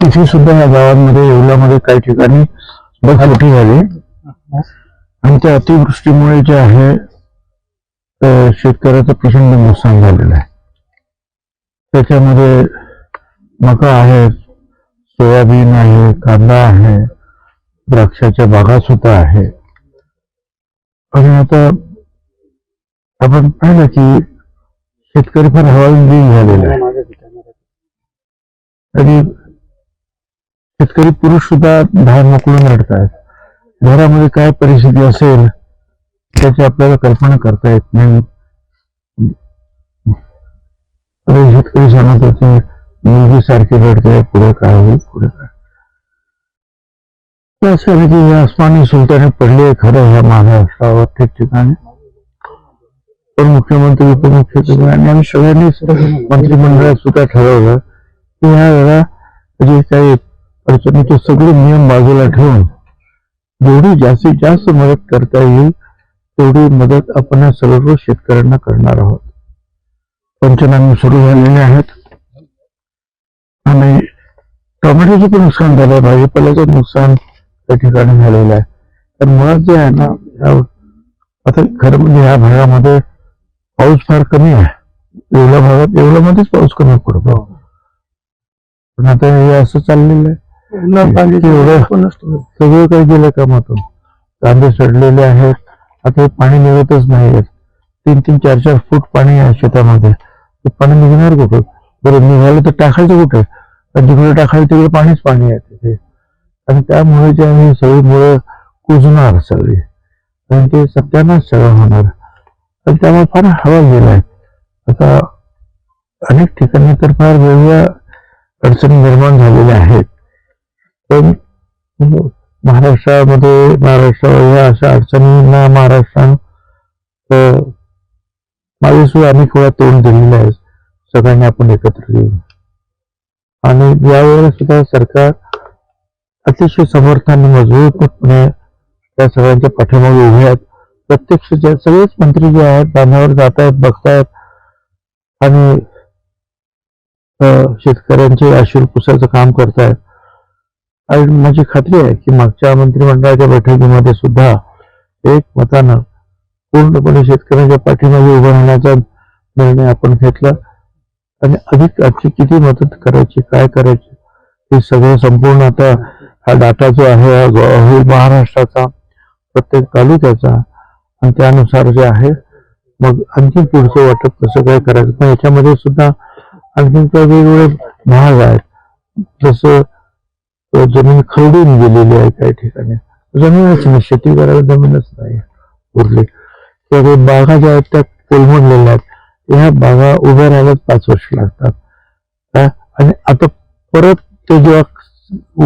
तिथे सुद्धा या गावांमध्ये येवल्यामध्ये काही ठिकाणी बस झाली. आणि त्या अतिवृष्टीमुळे जे आहे शेतकऱ्याचं प्रचंड नुकसान झालेलं आहे. त्याच्यामध्ये मका आहे सोयाबीन आहे कांदा आहे द्राक्षाच्या बागा सुद्धा आहे. आणि आता आपण पाहिलं की शेतकरी फार हवालदिल झालेला आहे. आणि शेतकरी पुरुष सुद्धा धार मोकळून रडतायत. घरामध्ये काय परिस्थिती असेल त्याची आपल्याला कल्पना करता येत नाही. शेतकरी सांगत होते मुलगी सारखी रडते पुढे काय होईल पुढे काय? तर असं की आसमानी सुलताने पडले खरं ह्या महाराष्ट्रावर ठिकठिकाणी पण मुख्यमंत्री उपमुख्यमंत्री आणि आम्ही सगळ्यांनीच मंत्रिमंडळात सुद्धा ठरवलं की ह्या वेळा जे काही अडचणीचे सगळे नियम बाजूला ठेवून जेवढी जास्तीत जास्त मदत करता येईल तेवढी मदत आपण सर्व शेतकऱ्यांना करणार आहोत. पंचनामे सुरू झालेले आहेत. आणि टोमॅटोचं पण नुकसान झालं भाजीपाल्याचं नुकसान त्या ठिकाणी झालेलं आहे. तर मुळात जे आहे ना आता खरं म्हणजे या भागामध्ये पाऊस फार कमी आहे. एवढ्या भागात एवढ्यामध्येच पाऊस कमी पडतो. पण आता हे असं चाललेलं आहे. एवढं सगळं काही गेलं कामातून. कांदे सडलेले आहेत. आता हे पाणी निघतच नाही तीन तीन चार चार फूट पाणी आहे शेतामध्ये. ते पाणी निघणार कुठं? बरं निघालं तर टाकायचं कुठे? आणि जिकडे टाकायचं तिकडे पाणीच पाणी आहे तिथे. आणि त्यामुळे जे आहे सगळी मुळे कुजणार सगळी. आणि ते सत्यानाश सगळं होणार. आणि त्यामुळे फार हवा गेलाय आता अनेक ठिकाणी तर फार वेगवेगळ्या अडचणी निर्माण झालेल्या आहेत. पण महाराष्ट्रामध्ये महाराष्ट्र या अशा अडचणींना महाराष्ट्रानं अं, माझे सुद्धा अनेक वेळा तोंड दिलेलं आहे. सगळ्यांनी आपण एकत्र येऊन आणि यावेळेला सुद्धा सरकार अतिशय समर्थ आणि मजबूतपणे त्या सगळ्यांच्या पाठीमागे उभे आहेत. प्रत्यक्ष सगळेच मंत्री जे आहेत बांधावर जात आहेत बघतायत आणि शेतकऱ्यांचे आशीर पुसायचं काम करतायत. आणि माझी खात्री आहे की मागच्या मंत्रिमंडळाच्या बैठकीमध्ये सुद्धा एक मतानं पूर्णपणे शेतकऱ्यांच्या पाठीमागे उभं राहण्याचा निर्णय आपण घेतला. आणि अधिक आजची किती मदत करायची काय करायची हे सगळं संपूर्ण आता हा डाटा जो आहे हा महाराष्ट्राचा प्रत्येक तालुक्याचा. आणि त्यानुसार जे आहे मग आणखी पुढचं वाटप कसं काय करायचं? पण याच्यामध्ये सुद्धा आणखीन काही वेगवेगळे भाग आहेत. जसं जमीन खरडून गेलेली आहे काही ठिकाणी. जमीनच नाही शेती करायला जमीनच नाही. उरली. किंवा काही बागा ज्या आहेत त्या कोलमडलेल्या आहेत. ह्या बागा उभ्या राहायला पाच वर्ष लागतात. आणि आता परत ते जेव्हा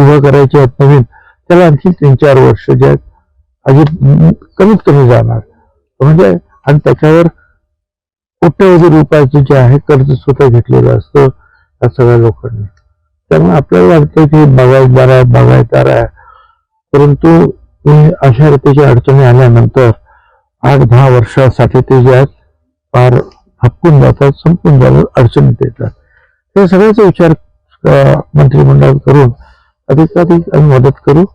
उभं करायचे आहेत नवीन त्याला आणखी तीन चार वर्ष जे आहेत अजून कमीत कमी जाणार. म्हणजे आणि त्याच्यावर कोट्यवधी रुपयाचं जे आहे कर्ज स्वतः घेतलेलं असतं या सगळ्या लोकांनी. त्यामुळे आपल्याला वाटतं की बागायतदार आहे बागायतदार आहे परंतु अशा रीतीच्या अडचणी आल्यानंतर आठ दहा वर्षासाठी ते जे आहेत फार हपकून जातात संपून जातात अडचणीत येतात. हे सगळ्याचा विचार मंत्रिमंडळ मंत्रिमंडळात करून अधिकाधिक आम्ही मदत करू.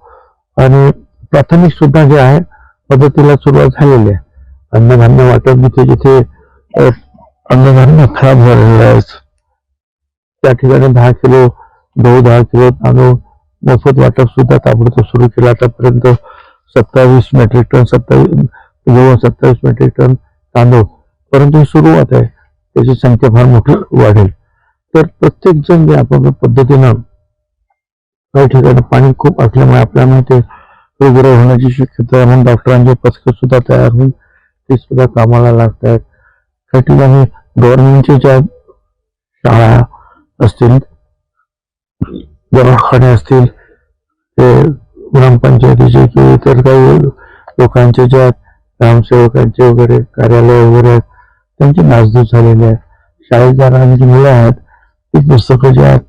आणि प्राथमिक सुद्धा जे आहे मदतीला सुरुवात झालेली आहे. अन्नधान्य वाटप जिथे जिथे अन्नधान्य खराब झालेलं आहे. त्या ठिकाणी दहा किलो दहा किलो तांदूळ मोफत वाटप सुद्धा ताबडतोब सुरू केलं. आतापर्यंत सत्तावीस मेट्रिक टन सत्तावीस जवळ सत्तावीस मेट्रिक टन तांदूळ परंतु ही सुरुवात आहे. त्याची संख्या फार मोठी वाढेल. तर प्रत्येक जण जे आपापल्या पद्धतीनं काही ठिकाणी पाणी खूप असल्यामुळे आपल्याला माहिती रुग्ण होण्याची शक्यता म्हणून डॉक्टरांचे पथकं सुद्धा तयार होऊन ते सुद्धा कामाला लागत आहेत. काही ठिकाणी गव्हर्नमेंटच्या ज्या शाळा असतील दवाखाने असतील ते ग्रामपंचायतीचे किंवा इतर काही लोकांचे ज्या ग्रामसेवकांचे वगैरे कार्यालय वगैरे आहेत त्यांची नासधूस झालेली आहे शाळेत जाणारी जी मुलं आहेत ती पुस्तकं जी आहेत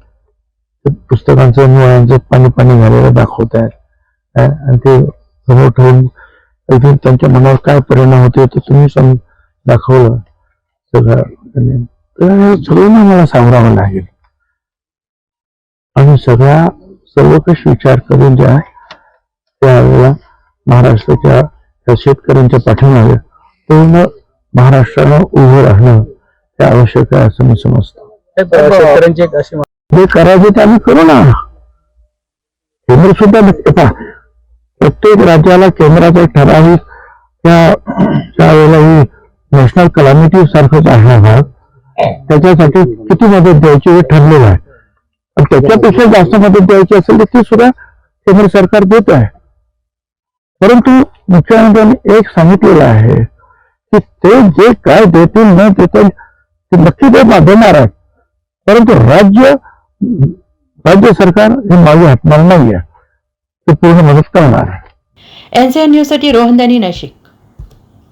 ते पुस्तकांचं मुळांचं पाणी पाणी झालेलं दाखवत आहेत. आणि ते समोर ठेवून इथे त्यांच्या मनावर काय परिणाम होते ते तुम्ही सम दाखवलं. सगळं. त्यांनी. तर मला सांगावं लागेल. आणि सगळा सर्वकष विचार करून जे आहे त्यावेळेला महाराष्ट्राच्या या शेतकऱ्यांच्या पाठीमागे पूर्ण महाराष्ट्रानं उभं राहणं हे आवश्यक आहे असं मी समजतो. शेतकऱ्यांची एक अशी जे करायचे ते आम्ही करू ना. केंद्र सुद्धा बघते पहा प्रत्येक राज्याला केंद्राचा एक ठराविक त्या त्यावेळेला ही नॅशनल कलामिटी सारखंच आहे हा भाग त्याच्यासाठी किती मदत द्यायची हे ठरलेलं आहे. त्याच्यापेक्षा जास्त मदत द्यायची असेल तर ती सुद्धा केंद्र सरकार देत आहे. परंतु मुख्यमंत्र्यांनी एक सांगितलेलं आहे की ते जे काय देतील न देतील ते नक्की ते देणार आहेत. परंतु राज्य राज्य सरकार हे मागे हटणार आहे ते पूर्ण मदत करणार आहे. एनसीएन न्यूजसाठी रोहन दानी नाशिक.